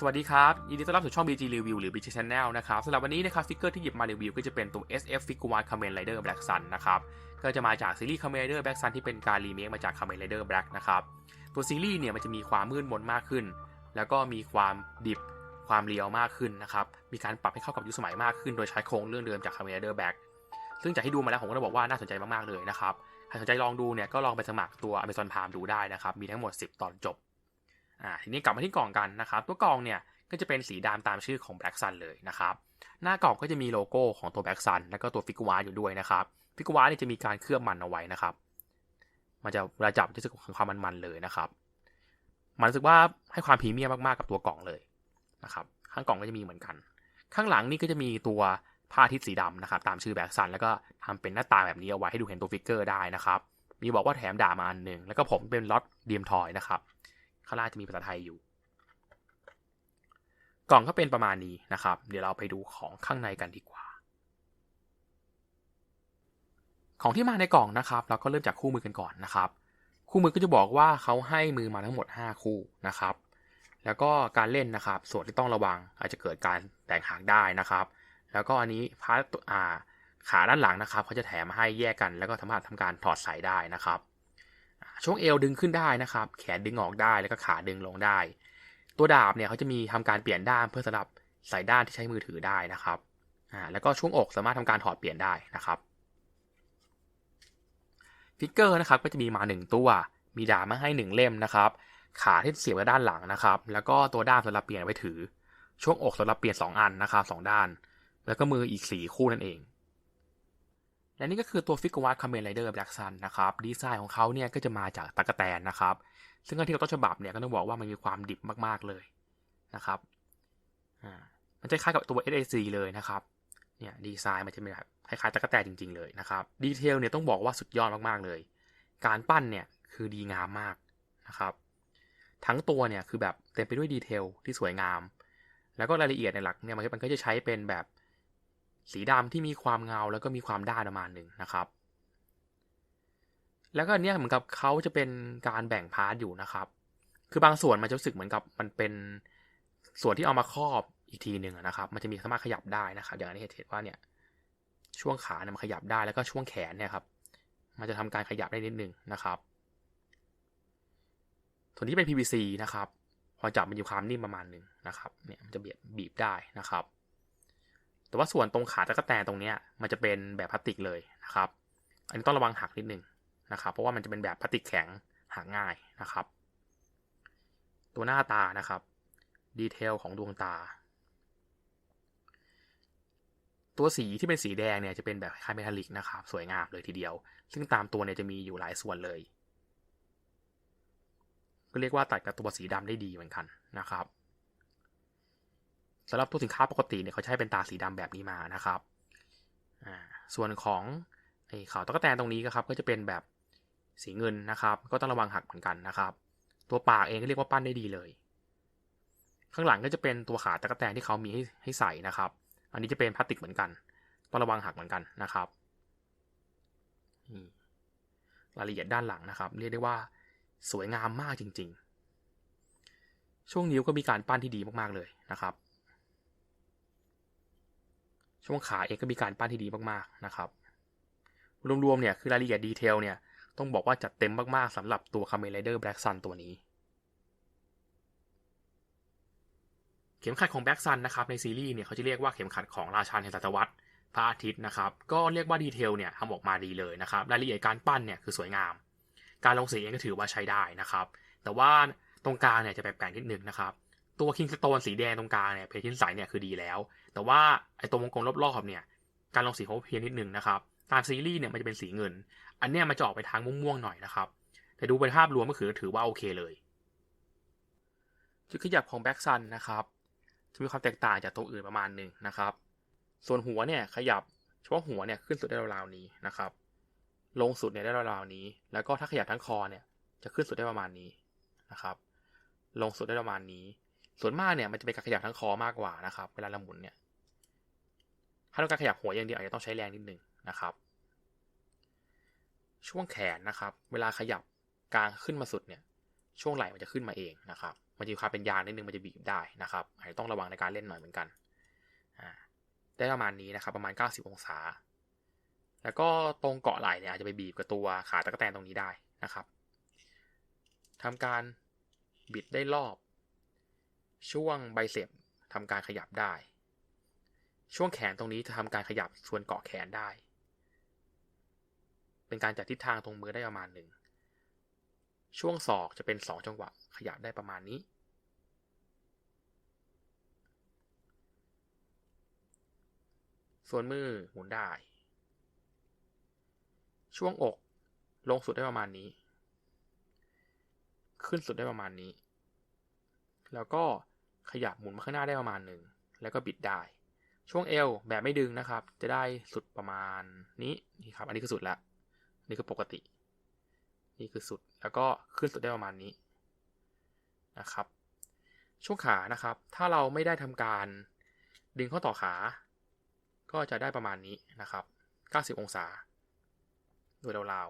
สวัสดีครับ ยินดีต้อนรับสู่ช่อง BG Review หรือ BG Channel นะครับสำหรับวันนี้นะครับฟิกเกอร์ที่หยิบมารีวิวก็จะเป็นตัว SF Figure One Kamen Rider Black Sun นะครับก็จะมาจากซีรีส์ Kamen Rider Black Sun ที่เป็นการรีเมคมาจาก Kamen Rider Black นะครับตัวซีรีส์เนี่ยมันจะมีความมืดมนมากขึ้น แล้วก็มีความดิบความเรียวมากขึ้นนะครับมีการปรับให้เข้ากับยุคสมัยมากขึ้น โดยใช้โครงเรื่องเดิมจาก Kamen Rider Black ซึ่งจากที่ดูมาแล้วผมก็ต้องบอกว่าน่าสนใจมากๆเลยนะครับใครสนใจลองดูเนี่ยก็ลองไปสมัครตัว Amazon Prime ดูได้นะครับมีทั้งหมด 10 ตอนจบ อ่าทีนี้กลับมาที่กล่องกันนะครับ ตัวกล่องเนี่ยก็จะเป็นสีดำตามชื่อของ Black Sun เลยนะครับ หน้ากล่องก็จะมีโลโก้ของตัว Black Sun แล้วก็ตัวฟิกวาอยู่ด้วยนะครับฟิกวาเนี่ยจะมีการเคลือบมันเอาไว้นะครับ มันจะเวลาจับจะรู้สึกถึงความมันๆเลยนะครับ มันรู้สึกว่าให้ความพรีเมียมมากๆกับตัวกล่องเลยนะครับ ข้างกล่องก็จะมีเหมือนกัน ข้างหลังนี่ก็จะมีตัวผ้าทิศสีดำนะครับ ตามชื่อ Black Sun แล้วก็ทำเป็นหน้าตาแบบนี้เอาไว้ให้ดูเห็นตัวฟิกเกอร์ได้นะครับ มีบอกว่าแถมด่ามาอันหนึ่งแล้วก็ผมเป็นล็อตเดียมทอยนะครับ ข้างล่างจะมีภาษาไทยอยู่ กล่องก็เป็นประมาณนี้นะครับ เดี๋ยวเราไปดูของข้างในกันดีกว่า ของที่มาในกล่องนะครับ เราก็เริ่มจากคู่มือกันก่อนนะครับ คู่มือก็จะบอกว่าเขาให้มือมาทั้งหมด 5 คู่นะครับ แล้วก็การเล่นนะครับ ส่วนที่ต้องระวังอาจจะเกิดการแตกหักได้นะครับ แล้วก็อันนี้พาร์ทอ่าขาด้านหลังนะครับเขาจะแถมให้แยกกันแล้วก็สามารถทำการถอดสายได้นะครับ ช่วงเอวดึงขึ้นได้นะครับ แขนดึงออกได้แล้วก็ขาดึงลงได้ ตัวดาบเนี่ยเขาจะมีทำการเปลี่ยนด้านเพื่อสำหรับใส่ด้านที่ใช้มือถือได้นะครับอ่าแล้วก็ช่วงอกสามารถทำการถอดเปลี่ยนได้นะครับฟิกเกอร์นะครับก็จะมีมา 1 ตัว มีดาบมาให้ 1 เล่มนะครับ ขาที่เสียบไว้ด้านหลังนะครับ แล้วก็ตัวด้ามสำหรับเปลี่ยนไว้ถือ ช่วงอกสำหรับเปลี่ยน 2 อันนะครับสด้าน แล้วก็มืออีก 4 คู่นั่นเอง และนี่ก็คือตัวฟิกเกอร์วัตคาเมนไรเดอร์แบล็กซันนะครับดีไซน์ของเขาเนี่ยก็จะมาจากตะกแตนนะครับ ซึ่งที่เราต้นฉบับเนี่ยก็ต้องบอกว่ามันมีความดิบมากๆเลยนะครับอ่ามันจะคล้ายกับตัว SAC เลยนะครับเนี่ยดีไซน์มันจะเป็นแบบคล้ายๆตะกแตนจริง ๆเลยนะครับดีเทลเนี่ยต้องบอกว่าสุดยอดมากๆเลย การปั้นเนี่ยคือดีงามมากนะครับ ทั้งตัวเนี่ยคือแบบเต็มไปด้วยดีเทลที่สวยงาม แล้วก็รายละเอียดในหลักเนี่ยมันก็จะใช้เป็นแบบ สีดำที่มีความเงาแล้วก็มีความด้านประมาณหนึ่งนะครับ แล้วก็เนี่ยเหมือนกับเขาจะเป็นการแบ่งพาร์ทอยู่นะครับ คือบางส่วนมันจะรู้สึกเหมือนกับมันเป็นส่วนที่เอามาครอบอีกทีหนึ่งนะครับ มันจะมีสามารถขยับได้นะครับอย่างที่เห็นว่าเนี่ยช่วงขาเนี่ยมันขยับได้แล้วก็ช่วงแขนเนี่ยครับ มันจะทำการขยับได้นิดนึงนะครับส่วนที่เป็น PVC นะครับ พอจับมันอยู่ความนิ่มประมาณหนึ่งนะครับ เนี่ยมันจะเบียบบีบได้นะครับ แต่ว่าส่วนตรงขาตะกแตนตรงเนี้ยมันจะเป็นแบบพลาสติกเลยนะครับ อันนี้ต้องระวังหักนิดนึงนะครับ เพราะว่ามันจะเป็นแบบพลาสติกแข็งหักง่ายนะครับ ตัวหน้าตานะครับ ดีเทลของดวงตา ตัวสีที่เป็นสีแดงเนี่ยจะเป็นแบบคล้ายเมทัลลิกนะครับ สวยงามเลยทีเดียว ซึ่งตามตัวเนี่ยจะมีอยู่หลายส่วนเลย ก็เรียกว่าตัดกับตัวสีดำได้ดีเหมือนกันนะครับ สำหรับตัวสินค้าปกติเนี่ยเขาใช้เป็นตาสีดำแบบนี้มานะครับส่วนของไอ้ขาตะกแตนตรงนี้ก็ครับก็จะเป็นแบบสีเงินนะครับ ก็ต้องระวังหักเหมือนกันนะครับ ตัวปากเองก็เรียกว่าปั้นได้ดีเลย ข้างหลังก็จะเป็นตัวขาตะกแตนที่เขามีให้ให้ใส่นะครับ อันนี้จะเป็นพลาสติกเหมือนกันต้องระวังหักเหมือนกันนะครับรายละเอียดด้านหลังนะครับ เรียกได้ว่าสวยงามมากจริง ๆ ช่วงนิ้วก็มีการปั้นที่ดีมากๆเลยนะครับ ช่วงขาเองก็มีการปั้นที่ดีมากๆนะครับ รวมๆเนี่ยคือรายละเอียดดีเทลเนี่ยต้องบอกว่าจัดเต็มมากๆสำหรับตัว Kamen Rider Black Sun ตัวนี้ เข็มขัดของ Black Sun นะครับในซีรีส์เนี่ยเขาจะเรียกว่าเข็มขัดของราชาแห่งศตวรรษพระอาทิตย์นะครับ ก็เรียกว่าดีเทลเนี่ยทำออกมาดีเลยนะครับ รายละเอียดการปั้นเนี่ยคือสวยงาม การลงสีเองก็ถือว่าใช้ได้นะครับ แต่ว่าตรงกลางเนี่ยจะแปลกๆนิดนึงนะครับ ตัวคิงสโตนสีแดงตรงกลางเนี่ยเพทินใสเนี่ยคือดีแล้ว แต่ว่าไอ้ตรงวงกลมรอบๆเนี่ย การลงสีเขาเพี้ยนนิดนึงนะครับ ตามซีรีส์เนี่ยมันจะเป็นสีเงิน อันเนี้ยมันจะออกไปทางม่วงๆหน่อยนะครับ แต่ดูเป็นภาพรวมก็คือถือว่าโอเคเลยจุดขยับของแบ็กซันนะครับ จะมีความแตกต่างจากตัวอื่นประมาณหนึ่งนะครับ ส่วนหัวเนี่ยขยับเฉพาะหัวเนี่ยขึ้นสุดได้ราวๆนี้นะครับ ลงสุดเนี่ยได้ราวๆนี้ แล้วก็ถ้าขยับทั้งคอเนี่ยจะขึ้นสุดได้ประมาณนี้นะครับ ลงสุดได้ประมาณนี้ ส่วนมากเนี่ยมันจะเป็นการขยับทั้งคอมากกว่านะครับ เวลาเราหมุนเนี่ย ถ้าต้องการขยับหัวอย่างเดียวอาจจะต้องใช้แรงนิดนึงนะครับ ช่วงแขนนะครับ เวลาขยับกลางขึ้นมาสุดเนี่ย ช่วงไหล่มันจะขึ้นมาเองนะครับ มันจะมีความเป็นยางนิดนึงมันจะบีบได้นะครับอาจจะต้องระวังในการเล่นหน่อยเหมือนกันได้ประมาณนี้นะครับ ประมาณ 90 องศา แล้วก็ตรงเกาะไหล่เนี่ยอาจจะไปบีบกับตัวขาตะกแตนตรงนี้ได้นะครับทำการบิดได้รอบ ช่วงไบเซปทำการขยับได้ ช่วงแขนตรงนี้จะทำการขยับส่วนเกาะแขนได้ เป็นการจัดทิศทางตรงมือได้ประมาณหนึ่ง ช่วงศอกจะเป็นสองจังหวะขยับได้ประมาณนี้ ส่วนมือหมุนได้ ช่วงอกลงสุดได้ประมาณนี้ ขึ้นสุดได้ประมาณนี้ แล้วก็ขยับหมุนมาข้างหน้าได้ประมาณหนึ่ง แล้วก็บิดได้ ช่วงเอวแบบไม่ดึงนะครับ จะได้สุดประมาณนี้นี่ครับ อันนี้คือสุดแล้วนี่คือปกติ นี่คือสุดแล้วก็ขึ้นสุดได้ประมาณนี้นะครับ ช่วงขานะครับ ถ้าเราไม่ได้ทำการดึงข้อต่อขา ก็จะได้ประมาณนี้นะครับ 90 องศา โดยราว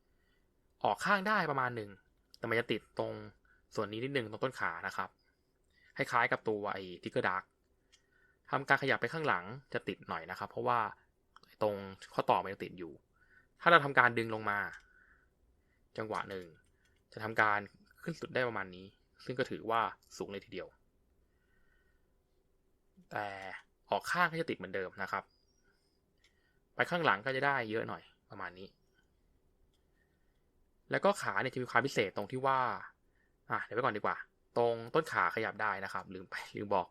ๆออกข้างได้ประมาณหนึ่งแต่มันจะติดตรงส่วนนี้นิดหนึ่งตรงต้นขานะครับคล้ายๆกับตัวไอ้ทิกเกอร์ดัก ทำการขยับไปข้างหลังจะติดหน่อยนะครับ เพราะว่าตรงข้อต่อมันจะติดอยู่ ถ้าเราทำการดึงลงมา จังหวะหนึ่ง จะทำการขึ้นสุดได้ประมาณนี้ ซึ่งก็ถือว่าสูงเลยทีเดียว แต่ออกข้างก็จะติดเหมือนเดิมนะครับ ไปข้างหลังก็จะได้เยอะหน่อยประมาณนี้ แล้วก็ขาเนี่ยจะมีความพิเศษตรงที่ว่าอะเดี๋ยวไปก่อนดีกว่า ตรงต้นขาขยับได้นะครับ ลืมไปลืมบอก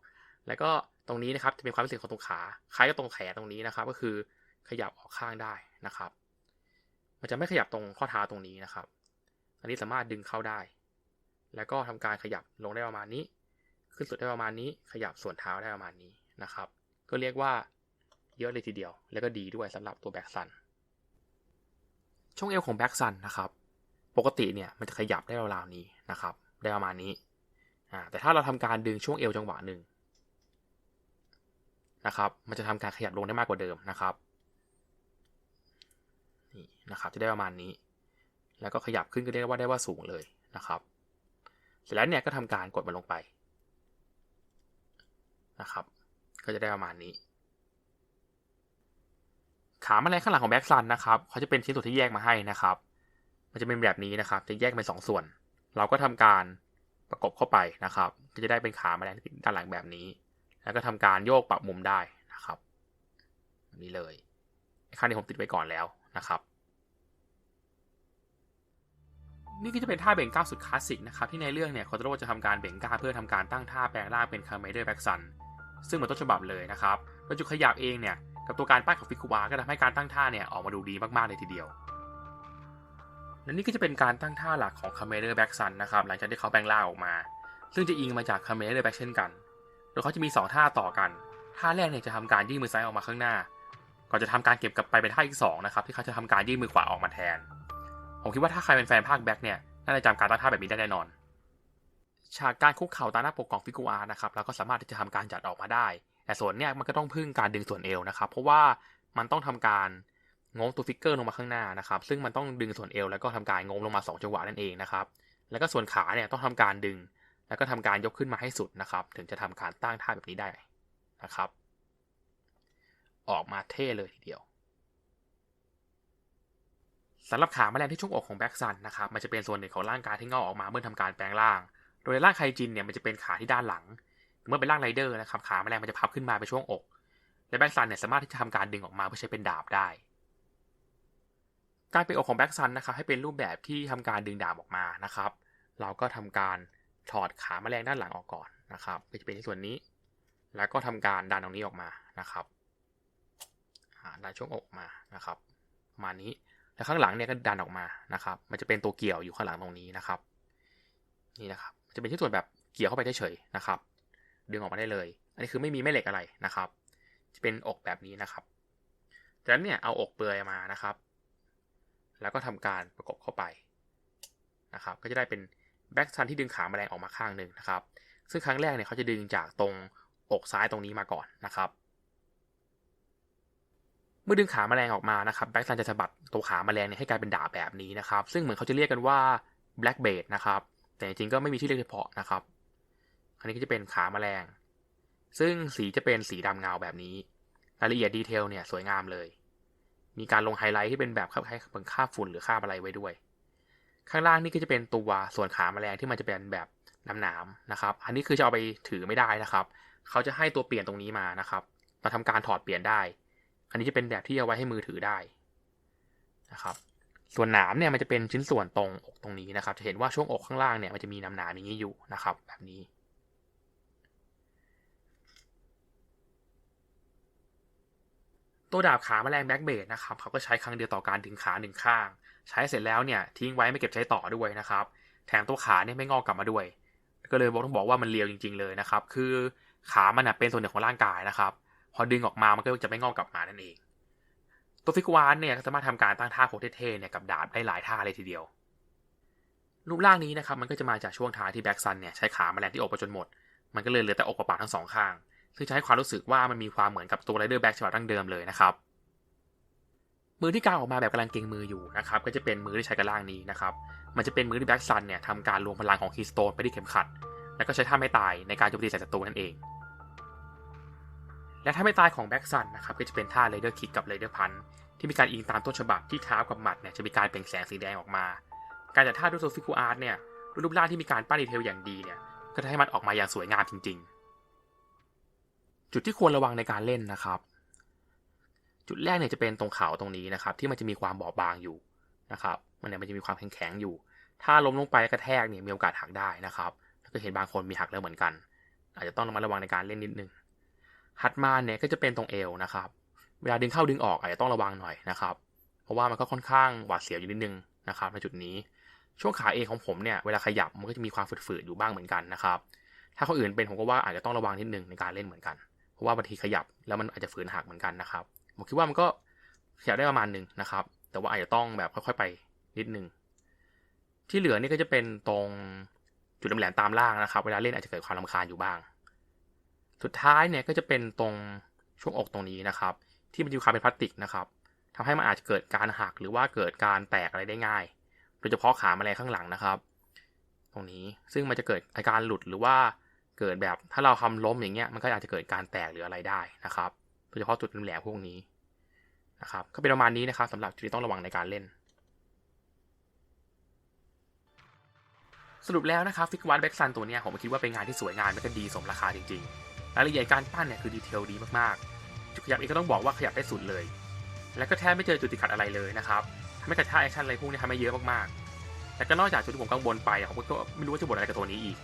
แล้วก็ ตรงนี้นะครับจะเป็นความพิเศษของตรงขาคล้ายกับตรงแขนตรงนี้นะครับ ก็คือขยับออกข้างได้นะครับ มันจะไม่ขยับตรงข้อเท้าตรงนี้นะครับ อันนี้สามารถดึงเข้าได้ แล้วก็ทำการขยับลงได้ประมาณนี้ ขึ้นสุดได้ประมาณนี้ ขยับส่วนเท้าได้ประมาณนี้นะครับ ก็เรียกว่าเยอะเลยทีเดียว แล้วก็ดีด้วยสำหรับตัวแบ็กซันช่วงเอวของแบ็กซันนะครับ ปกติเนี่ยมันจะขยับได้ราวๆนี้นะครับ ได้ประมาณนี้อ่าแต่ถ้าเราทำการดึงช่วงเอวจังหวะหนึ่ง นะครับ มันจะทำการขยับลงได้มากกว่าเดิมนะครับนี่นะครับจะได้ประมาณนี้ แล้วก็ขยับขึ้นก็ได้ว่าได้ว่าสูงเลยนะครับ เสร็จแล้วเนี่ยก็ทำการกดมันลงไปนะครับ ก็จะได้ประมาณนี้ ขาแมลงข้างหลังของแบ็กซันนะครับเขาจะเป็นชิ้นส่วนที่แยกมาให้นะครับ มันจะเป็นแบบนี้นะครับ จะแยกเป็นสองส่วน เราก็ทำการประกบเข้าไปนะครับ ก็จะได้เป็นขาแมลงด้านหลังแบบนี้ แล้วก็ทำการโยกปรับมุมได้นะครับนี้เลยข้างนี้ผมติดไว้ก่อนแล้วนะครับ นี่ก็จะเป็นท่าเบ่งก้าวสุดคลาสสิกนะครับที่ในเรื่องเนี่ยคอร์โตโรจะทำการเบ่งก้าวเพื่อทำการตั้งท่าแปลงร่างเป็นคาร์เมเดอร์แบ็กซันซึ่งเหมือนต้นฉบับเลยนะครับโดยจุดขยับเองเนี่ยกับตัวการปั้นของฟิคุวาก็ทำให้การตั้งท่าเนี่ยออกมาดูดีมากๆเลยทีเดียวและนี่ก็จะเป็นการตั้งท่าหลักของคาร์เมเดอร์แบ็กซันนะครับหลังจากที่เขาแปลงร่างออกมา ซึ่งจะอิงมาจากคาร์เมเดอร์แบ็กเช่นกัน ดยเขาจะมี 2 ท่าต่อกัน ท่าแรกเนี่ยจะทำการยื่นมือซ้ายออกมาข้างหน้า ก่อนจะทำการเก็บกลับไปเป็นท่าที่2นะครับที่เขาจะทำการยื่นมือขวาออกมาแทน ผมคิดว่าถ้าใครเป็นแฟนภาคแบ็กเนี่ยน่าจะจำการตั้งท่าแบบนี้ได้แน่นอน ฉากการคุกเข่าตามหน้าปกของฟิกูอาร์นะครับเราก็สามารถที่จะทำการจัดออกมาได้ แต่ส่วนเนี้ยมันก็ต้องพึ่งการดึงส่วนเอวนะครับ เพราะว่ามันต้องทำการงงตัวฟิกเกอร์ลงมาข้างหน้านะครับ ซึ่งมันต้องดึงส่วนเอวแล้วก็ทำการงงลงมา2จังหวะนั่นเองนะครับ แล้วก็ส่วนขาเนี่ยต้องทำการดึง แล้วก็ทำการยกขึ้นมาให้สุดนะครับ ถึงจะทำการตั้งท่าแบบนี้ได้นะครับ ออกมาเท่เลยทีเดียวสำหรับขาแมลงที่ช่วงอกของแบ็กซันนะครับมันจะเป็นส่วนหนึ่งของร่างกายที่งอกออกมาเมื่อทำการแปลงร่าง โดยร่างไคจินเนี่ยมันจะเป็นขาที่ด้านหลัง เมื่อเป็นร่างไรเดอร์นะครับขาแมลงมันจะพับขึ้นมาเป็นช่วงอก และแบ็กซันเนี่ยสามารถที่จะทำการดึงออกมาเพื่อใช้เป็นดาบได้ การเป็นอกของแบ็กซันนะครับให้เป็นรูปแบบที่ทำการดึงดาบออกมานะครับ เราก็ทำการ ถอดขาแมลงด้านหลังออกก่อนนะครับก็จะเป็นส่วนนี้ แล้วก็ทำการดันตรงนี้ออกมานะครับดันช่วงอกมานะครับประมาณนี้แล้วข้างหลังเนี่ยก็ดันออกมานะครับ มันจะเป็นตัวเกี่ยวอยู่ข้างหลังตรงนี้นะครับ นี่นะครับ จะเป็นที่ส่วนแบบเกี่ยวเข้าไปเฉยๆนะครับ ดึงออกมาได้เลย อันนี้คือไม่มีแม่เหล็กอะไรนะครับ จะเป็นอกแบบนี้นะครับจากนั้นเนี่ยเอาอกเปลือยมานะครับ แล้วก็ทำการประกบเข้าไปนะครับ ก็จะได้เป็น แบ็กซันที่ดึงขาแมลงออกมาข้างหนึ่งนะครับ ซึ่งครั้งแรกเนี่ยเขาจะดึงจากตรงอกซ้ายตรงนี้มาก่อนนะครับ เมื่อดึงขาแมลงออกมานะครับแบ็กซันจะสะบัดตัวขาแมลงเนี่ยให้กลายเป็นดาบแบบนี้นะครับ ซึ่งเหมือนเขาจะเรียกกันว่า black b a ดนะครับ แต่จริงๆก็ไม่มีชื่อเรียกเฉพาะนะครับ อันนี้ก็จะเป็นขาแมลง ซึ่งสีจะเป็นสีดำเงาแบบนี้ รายละเอียดดีเทลเนี่ยสวยงามเลย มีการลงไฮไลท์ที่เป็นแบบคล้ายๆเป็นค่าฝุ่นหรือค่าอะไรไว้ด้วย ข้างล่างนี่ก็จะเป็นตัวส่วนขาแมลงที่มันจะเป็นแบบน้ำหนามนะครับ อันนี้คือจะเอาไปถือไม่ได้นะครับ เขาจะให้ตัวเปลี่ยนตรงนี้มานะครับเราทำการถอดเปลี่ยนได้ อันนี้จะเป็นแบบที่เอาไว้ให้มือถือได้นะครับ ส่วนหนามเนี่ยมันจะเป็นชิ้นส่วนตรงอกตรงนี้นะครับ จะเห็นว่าช่วงอกข้างล่างเนี่ยมันจะมีน้ำหนามอย่างนี้อยู่นะครับ แบบนี้ตัวดาบขาแมลงแบ็กเบดนะครับเขาก็ใช้ครั้งเดียวต่อการดึงขาหนึ่งข้าง ใช้เสร็จแล้วเนี่ยทิ้งไว้ไม่เก็บใช้ต่อด้วยนะครับ แถมตัวขาเนี่ยไม่งอกกลับมาด้วย ก็เลยบอกต้องบอกว่ามันเลียวจริง ๆเลยนะครับ คือขามันเป็นส่วนหนึ่งของร่างกายนะครับ พอดึงออกมามันก็จะไม่งอกกลับมานั่นเอง ตัวฟิกวานเนี่ยสามารถทำการตั้งท่าโคตรเท่ๆเนี่ยกับดาบได้หลายท่าเลยทีเดียว รูปร่างนี้นะครับมันก็จะมาจากช่วงท้ายที่แบ็กซันเนี่ยใช้ขามาแลงที่อกไปจนหมด มันก็เลยเหลือแต่อกกับปากทั้งสองข้าง ซึ่งจะให้ความรู้สึกว่ามันมีความเหมือนกับตัวไรเดอร์แบ็กฉบับดั้งเดิมเลยนะครับ มือที่กางออกมาแบบกำลังเก่งมืออยู่นะครับก็จะเป็นมือที่ใช้กับล่างนี้นะครับมันจะเป็นมือที่แบ็กซันเนี่ยทำการรวมพลังของคีสโตนไปที่เข็มขัด แล้วก็ใช้ท่าไม่ตายในการโจมตีใส่ศัตรูนั่นเอง และท่าไม่ตายของแบ็กซันนะครับก็จะเป็นท่าเรเดอร์คิกกับเรเดอร์พันที่มีการอิงตามต้นฉบับที่เท้ากับหมัดเนี่ยจะมีการเปล่งแสงสีแดงออกมา การจัดท่าด้วยโซฟิคูอาร์ตเนี่ยด้วยรูปร่างที่มีการปั้นดีเทลอย่างดีเนี่ยก็ทำให้มันออกมาอย่างสวยงามจริง ๆ จุดที่ควรระวังในการเล่นนะครับ จุดแรกเนี่ยจะเป็นตรงเข่าตรงนี้นะครับ ที่มันจะมีความบอบบางอยู่นะครับมันเนี่ยมันจะมีความแข็งๆอยู่ ถ้าล้มลงไปกระแทกเนี่ยมีโอกาสหักได้นะครับ แล้วก็เห็นบางคนมีหักแล้วเหมือนกัน อาจจะต้องระมัดระวังในการเล่นนิดนึงหัดมาเนี่ยก็จะเป็นตรงเอวนะครับ เวลาดึงเข้าดึงออกอาจจะต้องระวังหน่อยนะครับ เพราะว่ามันก็ค่อนข้างหวาดเสียวอยู่นิดนึงนะครับในจุดนี้ช่วงขาเองของผมเนี่ยเวลาขยับมันก็จะมีความฝืดๆอยู่บ้างเหมือนกันนะครับ ถ้าคนอื่นเป็นผมก็ว่าอาจจะต้องระวังนิดนึงในการเล่นเหมือนกัน เพราะว่าบางทีขยับแล้วมันอาจจะฝืนหักเหมือนกันนะครับ ผมคิดว่ามันก็ขยับได้ประมาณหนึ่งนะครับ แต่ว่าอาจจะต้องแบบค่อยๆไปนิดนึง ที่เหลือนี่ก็จะเป็นตรงจุดแหลมตามล่างนะครับ เวลาเล่นอาจจะเกิดความรำคาญอยู่บ้าง สุดท้ายเนี่ยก็จะเป็นตรงช่วงอกตรงนี้นะครับ ที่มันมีความเป็นพลาสติกนะครับทำให้มันอาจจะเกิดการหักหรือว่าเกิดการแตกอะไรได้ง่าย โดยเฉพาะขาแมลงข้างหลังนะครับ ตรงนี้ ซึ่งมันจะเกิดอาการหลุดหรือว่าเกิดแบบถ้าเราทำล้มอย่างเงี้ย มันก็อาจจะเกิดการแตกหรืออะไรได้นะครับ ยเฉพาะจุดแหลมพวกนี้นะครับก็เป็นประมาณนี้นะครับสำหรับจุดที่ต้องระวังในการเล่น สรุปแล้วนะครับฟิกวันแบ็กซันตัวเนี้ยผมคิดว่าเป็นงานที่สวยงามและก็ดีสมราคาจริงๆรายละเอียดการปั้นเนี่ยคือดีเทลดีมากๆ จุดขยับเองก็ต้องบอกว่าขยับได้สุดเลย และก็แทบไม่เจอจุดติดขัดอะไรเลยนะครับทำให้กระชากแอคชั่นอะไรพวกนี้ทำให้เยอะมากๆแต่ก็นอกจากจุดที่ผมกังวลไปผมก็ไม่รู้ว่าจะบ่นอะไรกับตัวนี้อีก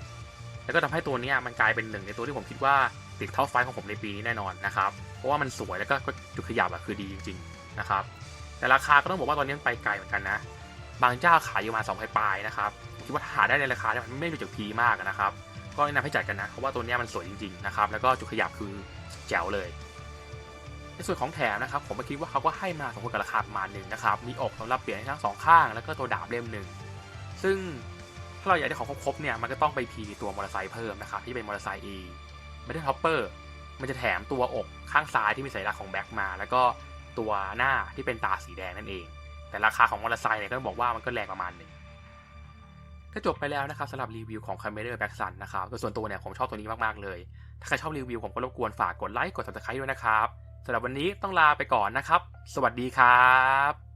แล้วก็ทำให้ตัวนี้มันกลายเป็นหนึ่งในตัวที่ผมคิดว่า ติดท็อปไฟของผมในปีนี้แน่นอนนะครับ เพราะว่ามันสวยแล้วก็จุดขยับอะคือดีจริงๆนะครับ แต่ราคาก็ต้องบอกว่าตอนนี้มันไปไกลเหมือนกันนะ บางเจ้าขายอยู่มาสองปลายนะครับผมคิดว่าหาได้ในราคาที่มันไม่ดูจากพีมากนะครับ ก็แนะนำให้จัดกันนะ เพราะว่าตัวนี้มันสวยจริงๆนะครับ แล้วก็จุดขยับคือแจ๋วเลย ในส่วนของแถมนะครับ ผมก็คิดว่าเขาก็ให้มาสมควรกับราคาประมาณหนึ่งนะครับ มีอกสำหรับเปลี่ยนทั้งสองข้าง แล้วก็ตัวดาบเล่มหนึ่ง ซึ่งถ้าเราอยากได้ของครบๆเนี่ย มันก็ต้องไปพีตัวมอเตอร์ไซค์เพิ่มนะครับที่เป็นมอเตอร์ไซค์ E ไม่ได้ท็อปเปอร์มันจะแถมตัวอกข้างซ้ายที่มีสัญลักษณ์ของแบ็คมา แล้วก็ตัวหน้าที่เป็นตาสีแดงนั่นเอง แต่ราคาของมอเตอร์ไซค์เนี่ยก็บอกว่ามันก็แรงประมาณหนึ่งก็จบไปแล้วนะครับสำหรับรีวิวของ c a m e r a Back Sun นะครับโดยส่วนตัวเนี่ยผมชอบตัวนี้มาก ๆ เลย ถ้าใครชอบรีวิวผมก็รบกวนฝากกดไลค์กด subscribe ด้วยนะครับสำหรับวันนี้ต้องลาไปก่อนนะครับ สวัสดีครับ